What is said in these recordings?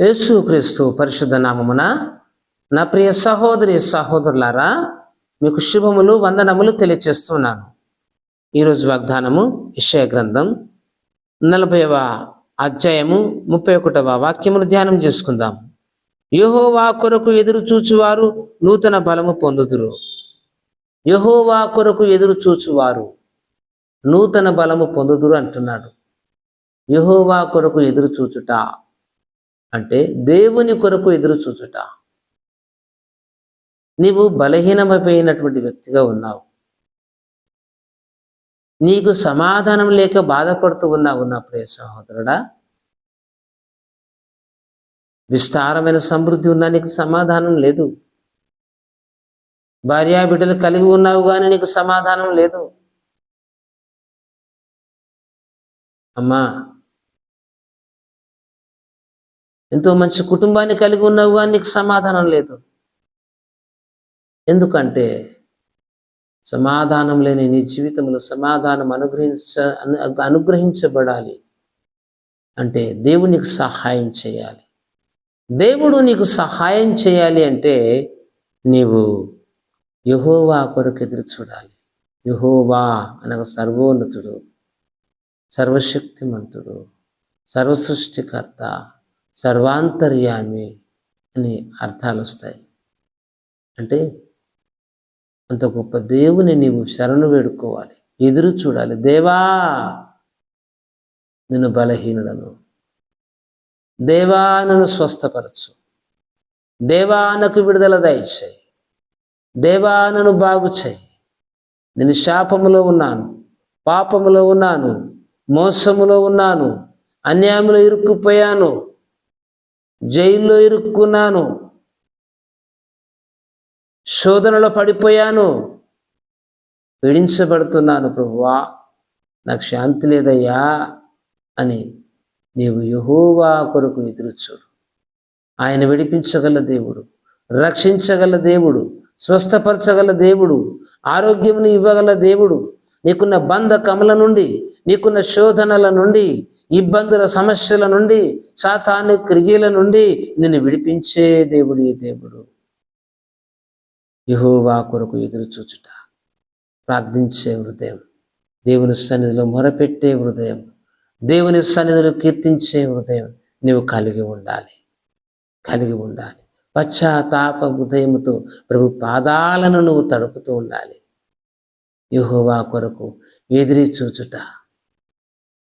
యేసుక్రీస్తు పరిశుద్ధ నామమున నా ప్రియ సహోదరి సహోదరులారా మీకు శుభములు వందనములు తెలియచేస్తున్నాను. ఈరోజు వాగ్దానము ఇషయ గ్రంథం నలభైవ అధ్యాయము ముప్పై ఒకటవ వాక్యములు ధ్యానం చేసుకుందాం. యహోవా కొరకు ఎదురు చూచువారు నూతన బలము పొందుదురు. యహోవా కొరకు ఎదురు చూచువారు నూతన బలము పొందుదురు అంటున్నాడు. యహోవా కొరకు ఎదురు చూచుట అంటే దేవుని కొరకు ఎదురు చూచుట. నీవు బలహీనమైపోయినటువంటి వ్యక్తిగా ఉన్నావు. నీకు సమాధానం లేక బాధపడుతూ ఉన్నావు నా ప్రియ సహోదరుడా. విస్తారమైన సమృద్ధి ఉన్నా నీకు సమాధానం లేదు. భార్యా బిడ్డలు కలిగి ఉన్నావు కానీ నీకు సమాధానం లేదు. అమ్మా ఎంతో మంచి కుటుంబాన్ని కలిగి ఉన్నావు కానీ నీకు సమాధానం లేదు. ఎందుకంటే సమాధానం లేని నీ జీవితంలో సమాధానం అనుగ్రహించ అనుగ్రహించబడాలి. అంటే దేవుడు నీకు సహాయం చేయాలి. దేవుడు నీకు సహాయం చేయాలి అంటే నీవు యహోవా కొరకు ఎదురు చూడాలి. యహోవా అనగా సర్వోన్నతుడు సర్వశక్తిమంతుడు సర్వసృష్టికర్త సర్వాంతర్యామి అని అర్థాలు వస్తాయి అంటే అంత గొప్ప దేవుని నీవు శరణు వేడుకోవాలి. ఎదురు చూడాలి. దేవా నేను బలహీనుడను. దేవా నన్ను స్వస్థపరచు. దేవా నాకు విడుదల దయచేయి. దేవా నన్ను బాగు చేయి. నేను శాపములో ఉన్నాను. పాపములో ఉన్నాను. మోసములో ఉన్నాను. అన్యాయంలో ఇరుక్కుపోయాను. జైల్లో ఇరుక్కున్నాను. శోధనలో పడిపోయాను. పీడించబడుతున్నాను ప్రభువా నాకు శాంతి లేదయ్యా అని నీవు యహోవా కొరకు ఎదురు చూడు ఆయన విడిపించగల దేవుడు రక్షించగల దేవుడు స్వస్థపరచగల దేవుడు ఆరోగ్యమును ఇవ్వగల దేవుడు నీకున్న బంధకముల నుండి నీకున్న శోధనల నుండి ఇబ్బందుల సమస్యల నుండి సాతాను క్రియల నుండి నిన్ను విడిపించే దేవుడు ఈ దేవుడు. యహోవా కొరకు ఎదురు చూచుట. ప్రార్థించే హృదయం. దేవుని సన్నిధిలో మొరపెట్టే హృదయం. దేవుని సన్నిధిలో కీర్తించే హృదయం. నీవు కలిగి ఉండాలి. కలిగి ఉండాలి. పశ్చాత్తాప హృదయముతో ప్రభు పాదాలను నువ్వు తడుపుతూ ఉండాలి. యహోవా కొరకు ఎదిరి చూచుట.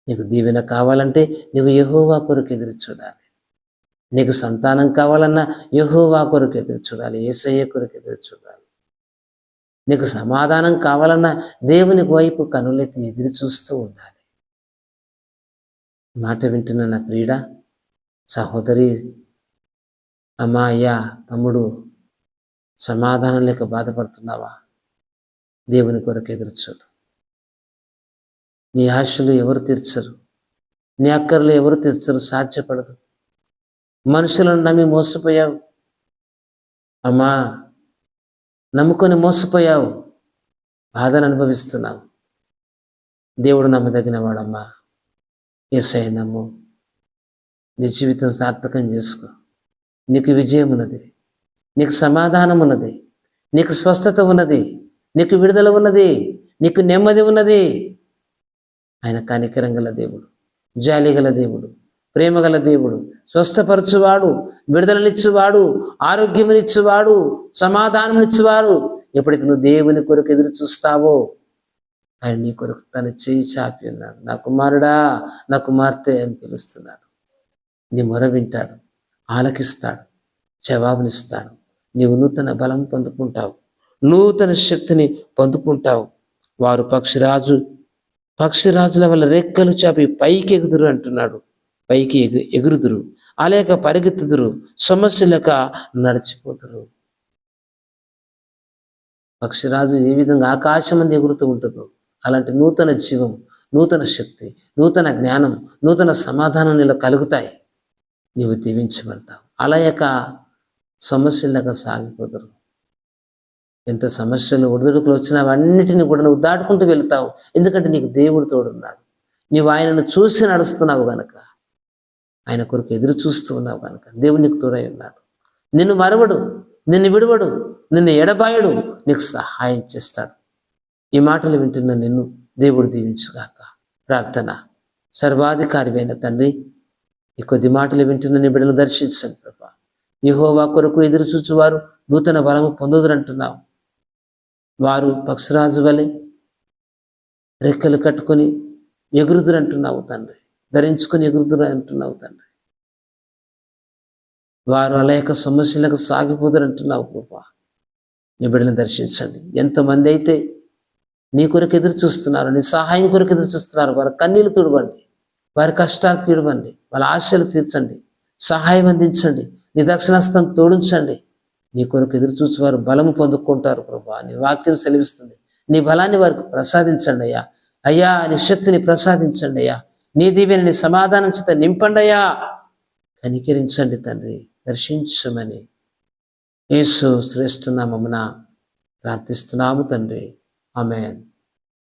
నీకు దీవెన కావాలంటే నువ్వు యహోవా కొరకు ఎదురు చూడాలి. నీకు సంతానం కావాలన్నా యహోవా కొరకు ఎదురు చూడాలి. ఏసయ్య కొరకు ఎదురు చూడాలి. నీకు సమాధానం కావాలన్నా దేవుని వైపు కనులెత్తి ఎదురు చూస్తూ ఉండాలి. మాట వింటున్న నా క్రీడ సహోదరి అమ్మా తమ్ముడు సమాధానం లేక బాధపడుతున్నావా? దేవుని కొరకు ఎదురు చూడు. నీ ఆశలు ఎవరు తీర్చరు? నీ అక్కర్లు ఎవరు తీర్చరు? సాధ్యపడదు. మనుషులను నమ్మి మోసపోయావు. అమ్మా నమ్ముకొని మోసపోయావు. బాధను అనుభవిస్తున్నావు. దేవుడు నమ్మదగిన వాడమ్మా ఏసై నమ్ము. నీ జీవితం సార్థకం చేసుకో. నీకు విజయం ఉన్నది. నీకు సమాధానం ఉన్నది. నీకు స్వస్థత ఉన్నది. నీకు విడుదల ఉన్నది. నీకు నెమ్మది ఉన్నది. ఆయన కనికరం గల దేవుడు జాలి గల దేవుడు ప్రేమ గల దేవుడు స్వస్థపరచువాడు విడుదలనిచ్చువాడు ఆరోగ్యమునిచ్చువాడు సమాధానమునిచ్చువాడు. ఎప్పుడైతే నువ్వు దేవుని కొరకు ఎదురు చూస్తావో ఆయన నీ కొరకు తన చేయి చాపి ఉన్నాడు. నా కుమారుడా నా కుమార్తె అని పిలుస్తున్నాడు. నీ మొర వింటాడు ఆలకిస్తాడు జవాబునిస్తాడు. నీవు నూతన బలం పొందుకుంటావు నూతన శక్తిని పొందుకుంటావు. వారు పక్షిరాజు పక్షిరాజుల వల్ల రెక్కలు చాపి పైకి ఎగుదురు అంటున్నాడు. పైకి ఎగు ఎగురుదురు. అలేక పరిగెత్తుదురు. సమస్యలక నడిచిపోతురు పక్షిరాజు ఏ విధంగా ఆకాశం మంది ఎగురుతూ ఉంటుందో అలాంటి నూతన జీవం నూతన శక్తి నూతన జ్ఞానం నూతన సమాధానం నీలో కలుగుతాయి. నీవు దీవించబడతావు. యొక్క సమస్యలక సాగిపోతారు ఎంత సమస్యలు ఒడిదుడుకులు వచ్చినా అవన్నిటిని కూడా నువ్వు దాటుకుంటూ వెళ్తావు. ఎందుకంటే నీకు దేవుడు తోడున్నాడు. నీవు ఆయనను చూసి నడుస్తున్నావు గనక. ఆయన కొరకు ఎదురు చూస్తూ ఉన్నావు కనుక దేవుడు నీకు తోడై ఉన్నాడు. నిన్ను మరవడు నిన్ను విడవడు నిన్ను ఎడబాయడు నీకు సహాయం చేస్తాడు. ఈ మాటలు వింటున్న నిన్ను దేవుడు దీవించుగాక. ప్రార్థన. సర్వాధికారివైన తండ్రి ఈ కొద్ది మాటలు వింటున్న నీ బిడ్డలు దర్శించండి ప్రభా. యెహోవా కొరకు ఎదురు చూచువారు నూతన బలము పొందుదురంటున్నావు వారు పక్షరాజు వలె రెక్కలు కట్టుకొని ఎగురుదురంటున్నావు తండ్రి. ధరించుకొని ఎగురుదురు అంటున్నావు తండ్రి. వారు అనేక సమస్యలకు సాగిపోదురంటున్నావు కృప నీ బిడ్డని దర్శించండి. ఎంతమంది అయితే నీ కొరకు ఎదురు చూస్తున్నారు నీ సహాయం కొరకు ఎదురు చూస్తున్నారు వారి కన్నీళ్ళు తుడవండి. వారి కష్టాలు తీడవండి వాళ్ళ ఆశలు తీర్చండి. సహాయం అందించండి. నీ దక్షిణాస్తం తోడించండి. నీ కొరకు ఎదురు చూసి వారు బలము పొందుకుంటారు ప్రభా. నీ వాక్యం సెలవిస్తుంది. నీ బలాన్ని వారికి ప్రసాదించండి అయ్యా. అయ్యా నీ శక్తిని ప్రసాదించండి అయ్యా. నీ దీవెని నీ సమాధానం చేత నింపండి అయ్యా. కనికరించండి తండ్రి. దర్శించమని యేసు శ్రేష్ఠ నామమున ప్రార్థిస్తున్నాము తండ్రి. ఆమెన్.